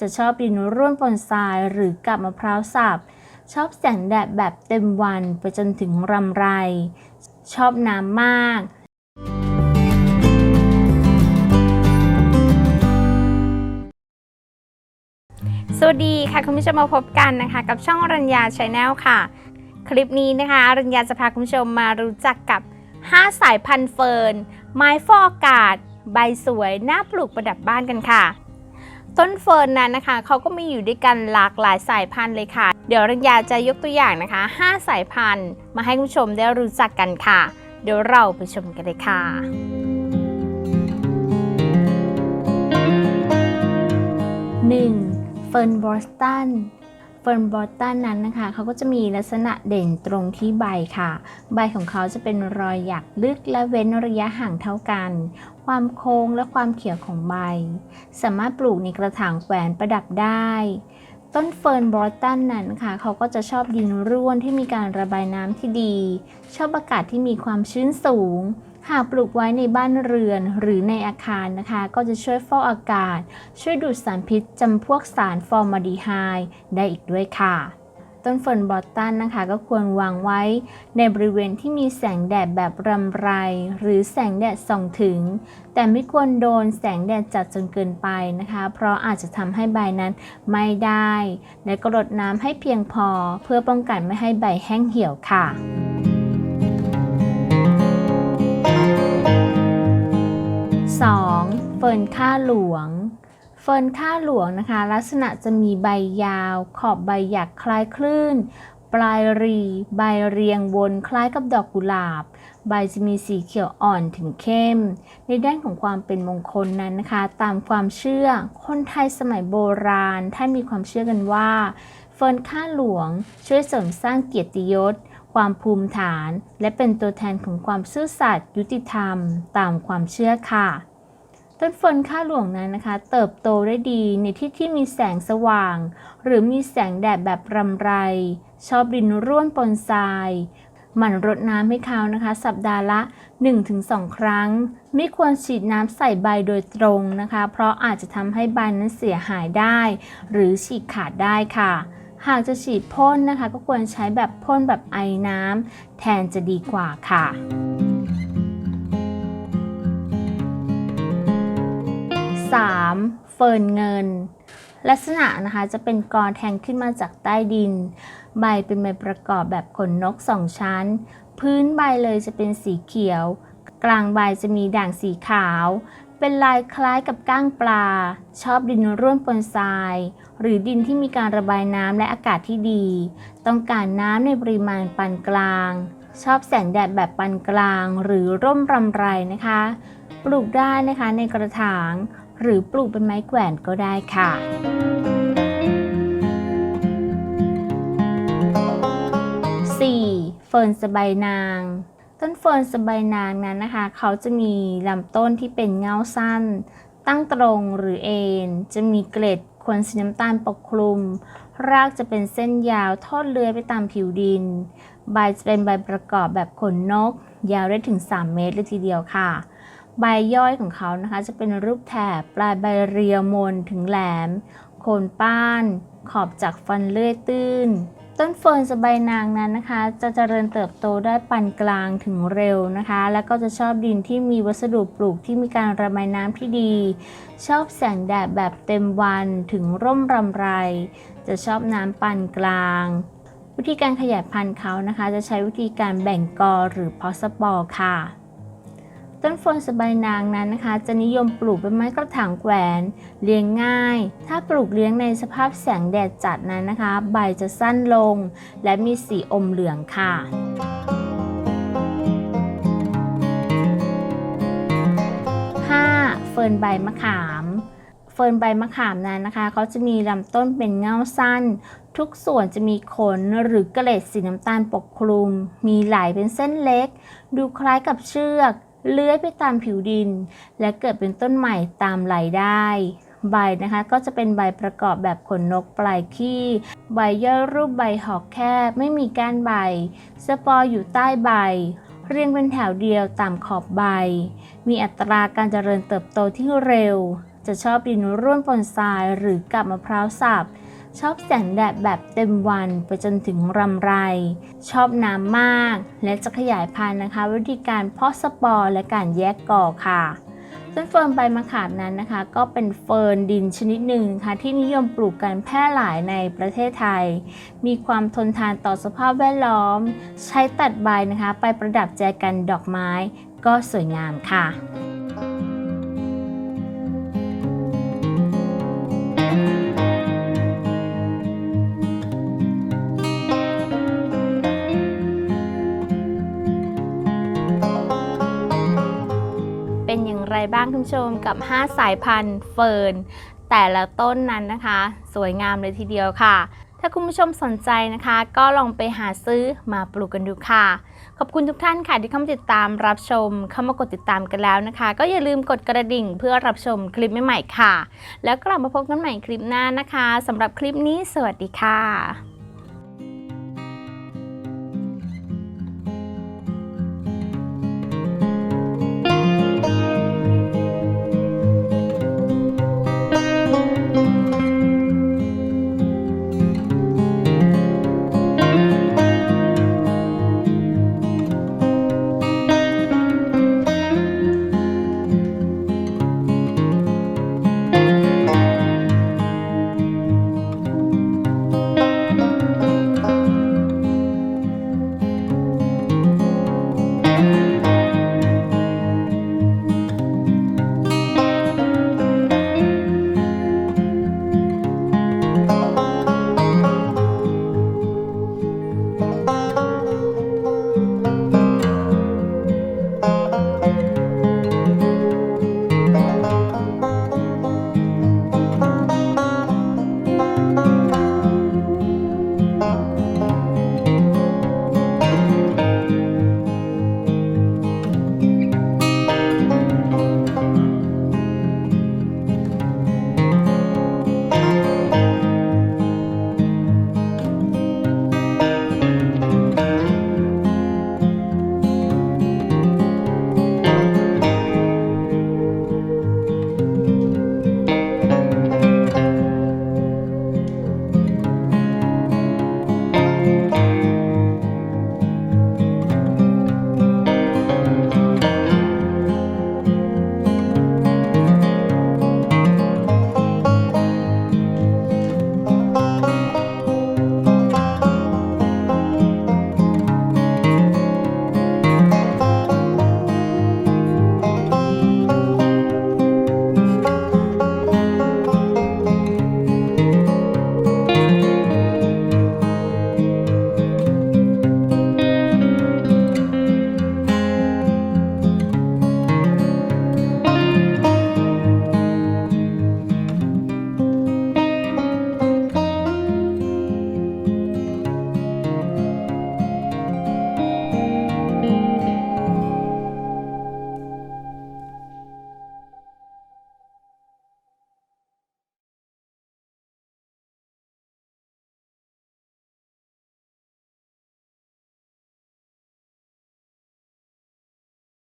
จะชอบดินร่วนปนทรายหรือกับมะพร้าวสับ ชอบแสงแดดแบบเต็มวันไปจนถึงรำไร ชอบน้ำมาก สวัสดีค่ะคุณผู้ชมมาพบกันนะคะ กับช่องรัญญาชาแนลค่ะ คลิปนี้นะคะรัญญาจะพาคุณผู้ชมมารู้จักกับ 5 สายพันธุ์เฟิร์น ไม้ฟอกอากาศ ใบสวยน่าปลูกประดับบ้านกันค่ะ ต้นเฟิร์นนั้นนะคะเขาก็มีอยู่ด้วยกันหลากหลายสายพันธุ์เลยค่ะ เดี๋ยวรัญญาจะยกตัวอย่างนะคะ 5 สายพันธุ์ มาให้คุณผู้ชมได้รู้จักกันค่ะ เดี๋ยวเราไปชมกันเลยค่ะ 1. เฟิร์นบอสตัน เฟิร์นบอสตันนั้นนะคะเขาก็จะมีลักษณะเด่นตรงที่ใบค่ะ ใบของเขาจะเป็นรอยหยักลึกและเว้นระยะห่างเท่ากัน ความโค้งและความเขียวของใบ สามารถปลูกในกระถางแขวนประดับได้ ต้นเฟิร์นบอสตันนั้นนะคะเขาก็จะชอบดินร่วนที่มีการระบายน้ำที่ดี ชอบอากาศที่มีความชื้นสูง หากปลูกไว้ในบ้านเรือนหรือในอาคารนะคะ ก็จะช่วยฟอกอากาศ ช่วยดูดสารพิษจำพวกสารฟอร์มาดีไฮด์ได้อีกด้วยค่ะ ต้นเฟิร์นบอตตันนะคะ ก็ควรวางไว้ในบริเวณที่มีแสงแดดแบบรำไร หรือแสงแดดส่องถึง แต่ไม่ควรโดนแสงแดดจัดจนเกินไปนะคะ เพราะอาจจะทำให้ใบนั้นไม่ได้ และก็รดน้ำให้เพียงพอ เพื่อป้องกันไม่ให้ใบแห้งเหี่ยวค่ะ ฟิร์นค่าหลวง เฟิร์นค่าหลวงนะคะ ลักษณะจะมีใบยาว ขอบใบหยักคล้ายคลื่น ปลายรี ใบเรียงวนคล้ายกับดอกกุหลาบ ใบจะมีสีเขียวอ่อนถึงเข้ม ในด้านของความเป็นมงคลนั้นนะคะ ตามความเชื่อ คนไทยสมัยโบราณท่านมีความเชื่อกันว่า เฟิร์นค่าหลวงช่วยเสริมสร้างเกียรติยศความภูมิฐาน และเป็นตัวแทนของความซื่อสัตย์ยุติธรรม ตามความเชื่อค่ะ ต้นเฟิร์นข้าหลวงนั้นนะคะ เติบโตได้ดีในที่ที่มีแสงสว่าง หรือมีแสงแดดแบบรำไร ชอบดินร่วนปนทราย หมั่นรดน้ำให้เขานะคะ สัปดาห์ละ 1-2 ครั้ง ไม่ควรฉีดน้ำใส่ใบโดยตรงนะคะ เพราะอาจจะทำให้ใบนั้นเสียหายได้ หรือฉีกขาดได้ค่ะ หากจะฉีดพ่นนะคะ ก็ควรใช้แบบพ่นแบบไอน้ำแทนจะดีกว่าค่ะ 3. เฟิร์นเงิน ลักษณะนะคะจะเป็นกอแทงขึ้นมาจากใต้ดิน ใบเป็นใบประกอบแบบขนนกสองชั้น พื้นใบเลยจะเป็นสีเขียว กลางใบจะมีด่างสีขาว เป็นลายคล้ายกับก้างปลา ชอบดินร่วนปนทราย หรือดินที่มีการระบายน้ำและอากาศที่ดี ต้องการน้ำในปริมาณปานกลาง ชอบแสงแดดแบบปานกลาง หรือร่มรำไรนะคะ ปลูกได้นะคะในกระถาง หรือปลูกเป็นไม้แขวนก็ได้ค่ะ 4. เฟิร์นสบายนาง ต้นเฟิร์นสบายนางนั้นนะคะ เขาจะมีลำต้นที่เป็นเงาสั้น ตั้งตรงหรือเอ็นจะมีเกล็ดขนสีน้ำตาลปกคลุม รากจะเป็นเส้นยาวทอดเลื้อยไปตามผิวดิน ใบจะเป็นใบประกอบแบบขนนก ยาวได้ถึง 3 เมตรเลยทีเดียวค่ะ ใบย่อยของเขานะคะ จะเป็นรูปแถบปลายใบเรียวมนถึงแหลม โคนป้าน ขอบจากฟันเลื่อยตื้น ต้นเฟิร์นสะใบายนางนั้นนะคะ จะเจริญเติบโตได้ปานกลางถึงเร็วนะคะ แล้วก็จะชอบดินที่มีวัสดุปลูกที่มีการระบายน้ำที่ดี ชอบแสงแดดแบบเต็มวันถึงร่มรำไร จะชอบน้ำปานกลางวิธีการขยายพันธุ์เขานะคะ จะใช้วิธีการแบ่งกอหรือพาะสปอร์ค่ะ ต้นเฟิร์นสบายนางนั้นนะคะ จะนิยมปลูกเป็นไม้กระถางแขวน เลี้ยงง่าย ถ้าปลูกเลี้ยงในสภาพแสงแดดจัดนั้นนะคะ ใบจะสั้นลง และมีสีอมเหลืองค่ะเฟิร์นใบมะขามเฟิร์นใบมะขามนั้นนะคะ เขาจะมีลำต้นเป็นเงาสั้น ทุกส่วนจะมีขนหรือเกล็ดสีน้ำตาลปกคลุม มีไหลเป็นเส้นเล็ก ดูคล้ายกับเชือก เลื้อยไปตามผิวดิน และเกิดเป็นต้นใหม่ตามไหลได้ ใบนะคะก็จะเป็นใบประกอบแบบขนนกปลายขี้ ใบย่อยรูปใบหอกแคบไม่มีก้านใบ สปอร์อยู่ใต้ใบ เรียงเป็นแถวเดียวตามขอบใบ มีอัตราการเจริญเติบโตที่เร็ว จะชอบดินร่วนปนทรายหรือกับมะพร้าวสับ ชอบแสงแดดแบบเต็มวันไปจนถึงรำไร ชอบน้ำมาก และจะขยายพันธุ์นะคะ วิธีการเพาะสปอร์และการแยกก่อค่ะต้นเฟิร์นใบมะขามนั้นนะคะ ก็เป็นเฟิร์นดินชนิดหนึ่งค่ะที่นิยมปลูกกันแพร่หลายในประเทศไทย มีความทนทานต่อสภาพแวดล้อม ใช้ตัดใบนะคะ ไปประดับแจกันดอกไม้ ก็สวยงามค่ะ ไรบ้างคุณผู้ชมกับ 5 สายพันธุ์เฟิร์นแต่ละต้นนั้นนะคะ สวยงามเลยทีเดียวค่ะ ถ้าคุณผู้ชมสนใจนะคะ ก็ลองไปหาซื้อมาปลูกกันดูค่ะ ขอบคุณทุกท่านค่ะที่เข้ามาติดตามรับชม เข้ามากดติดตามกันแล้วนะคะ ก็อย่าลืมกดกระดิ่งเพื่อรับชมคลิปใหม่ๆค่ะ แล้วกลับมาพบกันใหม่คลิปหน้านะคะสำหรับคลิปนี้สวัสดีค่ะ